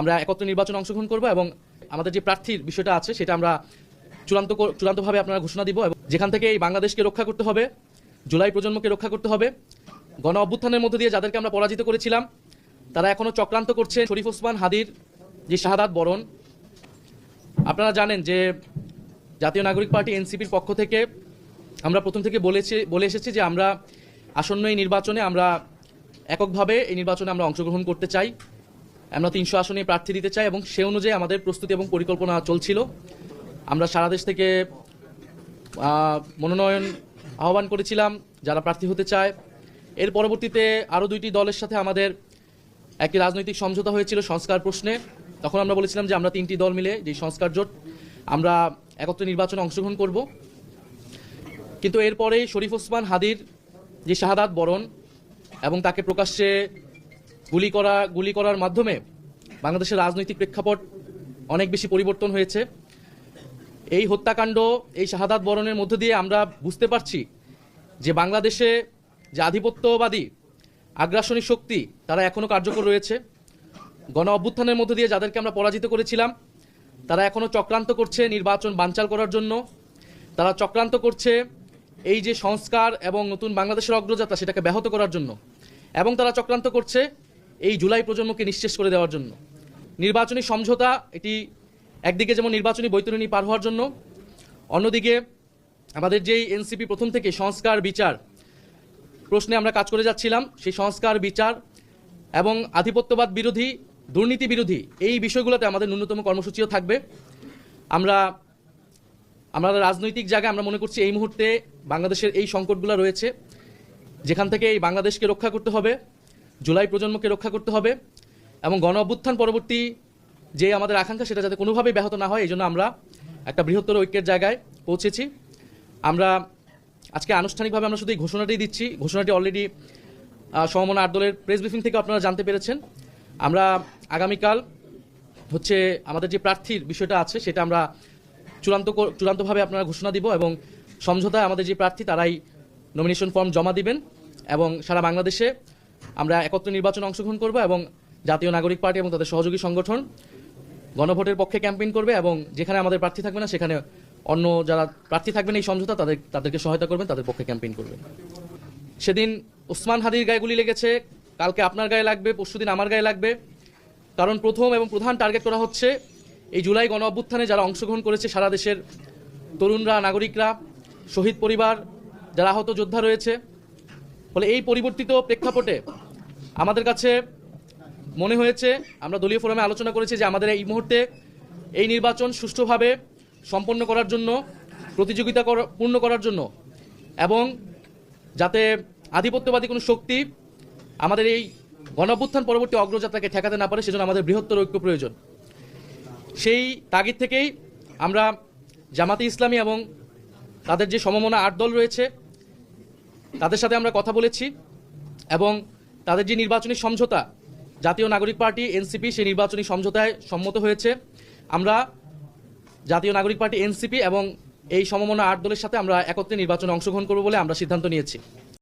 আমরা একত্রে নির্বাচনে অংশগ্রহণ করব এবং আমাদের যে প্রার্থীর বিষয়টা আছে, সেটা আমরা চূড়ান্ত চূড়ান্তভাবে আপনারা ঘোষণা দিব এবং যেখান থেকে এই বাংলাদেশকে রক্ষা করতে হবে, জুলাই প্রজন্মকে রক্ষা করতে হবে, গণ অভ্যুত্থানের মধ্যে দিয়ে যাদেরকে আমরা পরাজিত করেছিলাম, তারা এখনও চক্রান্ত করছে। শরীফ ওসমান হাদির যে শাহাদাত বরণ, আপনারা জানেন যে জাতীয় নাগরিক পার্টি এনসিপির পক্ষ থেকে আমরা প্রথম থেকে বলেছি, বলে এসেছি যে আমরা আসন্ন এই নির্বাচনে আমরা এককভাবে এই নির্বাচনে আমরা অংশগ্রহণ করতে চাই। আমরা তিনশো আসনে প্রার্থী দিতে চাই এবং সে অনুযায়ী আমাদের প্রস্তুতি এবং পরিকল্পনা চলছিল। আমরা সারা দেশ থেকে মনোনয়ন আহ্বান করেছিলাম যারা প্রার্থী হতে চায়। এর পরবর্তীতে আরও দুইটি দলের সাথে আমাদের একটি রাজনৈতিক সমঝোতা হয়েছিল সংস্কার প্রশ্নে। তখন আমরা বলেছিলাম যে আমরা তিনটি দল মিলে যে সংস্কার জোট, আমরা একত্রে নির্বাচনে অংশগ্রহণ করব। কিন্তু এরপরেই শরীফ ওসমান হাদির যে শাহাদাত বরণ এবং তাকে প্রকাশ্যে গুলি করা, গুলি করার মাধ্যমে বাংলাদেশের রাজনৈতিক প্রেক্ষাপট অনেক বেশি পরিবর্তন হয়েছে। এই হত্যাকাণ্ড, এই শাহাদাত বরণের মধ্য দিয়ে আমরা বুঝতে পারছি যে বাংলাদেশে যে আধিপত্যবাদী, আগ্রাসনী শক্তি তারা এখনও কার্যকর রয়েছে। গণ অভ্যুত্থানের মধ্য দিয়ে যাদেরকে আমরা পরাজিত করেছিলাম, তারা এখনও চক্রান্ত করছে নির্বাচন বানচাল করার জন্য। তারা চক্রান্ত করছে এই যে সংস্কার এবং নতুন বাংলাদেশের অগ্রযাত্রা সেটাকে ব্যাহত করার জন্য। এবং তারা চক্রান্ত করছে এই জুলাই প্রজন্মকে নিঃশেষ করে দেওয়ার জন্য। নির্বাচনী সমঝোতা, এটি একদিকে যেমন নির্বাচনী বৈতরণী পার হওয়ার জন্য, অন্যদিকে আমাদের যেই এনসিপি প্রথম থেকে সংস্কার, বিচার প্রশ্নে আমরা কাজ করে যাচ্ছিলাম, সেই সংস্কার, বিচার এবং আধিপত্যবাদ বিরোধী, দুর্নীতি বিরোধী, এই বিষয়গুলোতে আমাদের ন্যূনতম কর্মসূচিও থাকবে। আমরা আমরা রাজনৈতিক জায়গায় আমরা মনে করছি এই মুহূর্তে বাংলাদেশের এই সংকটগুলো রয়েছে, যেখান থেকে এই বাংলাদেশকে রক্ষা করতে হবে। জুলাই প্রজন্মকে রক্ষা করতে হবে এবং গণ অভ্যুত্থান পরবর্তী যে আমাদের আকাঙ্ক্ষা, সেটা যাতে কোনোভাবেই ব্যাহত না হয় এই জন্য আমরা একটা বৃহত্তর ঐক্যের জায়গায় পৌঁছেছি। আমরা আজকে আনুষ্ঠানিকভাবে আমরা শুধু এই ঘোষণাটি দিচ্ছি। ঘোষণাটি অলরেডি সমমনা আট দলের প্রেস ব্রিফিং থেকে আপনারা জানতে পেরেছেন। আমরা আগামীকাল হচ্ছে আমাদের যে প্রার্থীর বিষয়টা আছে, সেটা আমরা চূড়ান্ত চূড়ান্তভাবে আপনারা ঘোষণা দিব এবং সমঝোতায় আমাদের যে প্রার্থী, তারাই নমিনেশন ফর্ম জমা দিবেন এবং সারা বাংলাদেশে আমরা একত্রে নির্বাচনে অংশগ্রহণ করব এবং জাতীয় নাগরিক পার্টি এবং তাদের সহযোগী সংগঠন গণভোটের পক্ষে ক্যাম্পেইন করবে এবং যেখানে আমাদের প্রার্থী থাকবে না, সেখানে অন্য যারা প্রার্থী থাকবেন এই সমঝোতা, তাদের, তাদেরকে সহায়তা করবেন, তাদের পক্ষে ক্যাম্পেইন করবেন। সেদিন ওসমান হাদির গায়ে গুলি লেগেছে, কালকে আপনার গায়ে লাগবে পরশুদিন আমার গায়ে লাগবে। কারণ প্রথম এবং প্রধান টার্গেট করা হচ্ছে, এই জুলাই গণ অভ্যুত্থানে যারা অংশগ্রহণ করেছে সারা দেশের তরুণরা, নাগরিকরা, শহীদ পরিবার, যারা আহত যোদ্ধা রয়েছে ফলে এই পরিবর্তিত প্রেক্ষাপটে আমাদের কাছে মনে হয়েছে, আমরা দলীয় ফোরামে আলোচনা করেছি যে আমাদের এই মুহূর্তে এই নির্বাচন সুষ্ঠুভাবে সম্পন্ন করার জন্য, প্রতিযোগিতা পূর্ণ করার জন্য এবং যাতে আধিপত্যবাদী কোনো শক্তি আমাদের এই গণঅভ্যুত্থান পরবর্তী অগ্রযাত্রাকে ঠেকাতে না পারে, সেজন্য আমাদের বৃহত্তর ঐক্য প্রয়োজন। সেই তাগিদ থেকেই আমরা জামাতে ইসলামী এবং তাদের যে সমমনা আট দল রয়েছে তাদের সাথে আমরা কথা বলেছি এবং তাদের যে নির্বাচনী সমঝোতা, জাতীয় নাগরিক পার্টি, এনসিপি, সেই নির্বাচনী সমঝোতায় সম্মত হয়েছে। আমরা জাতীয় নাগরিক পার্টি, এনসিপি এবং এই সমমনা আট দলের সাথে আমরা একত্রে নির্বাচনে অংশগ্রহণ করব বলে আমরা সিদ্ধান্ত নিয়েছি।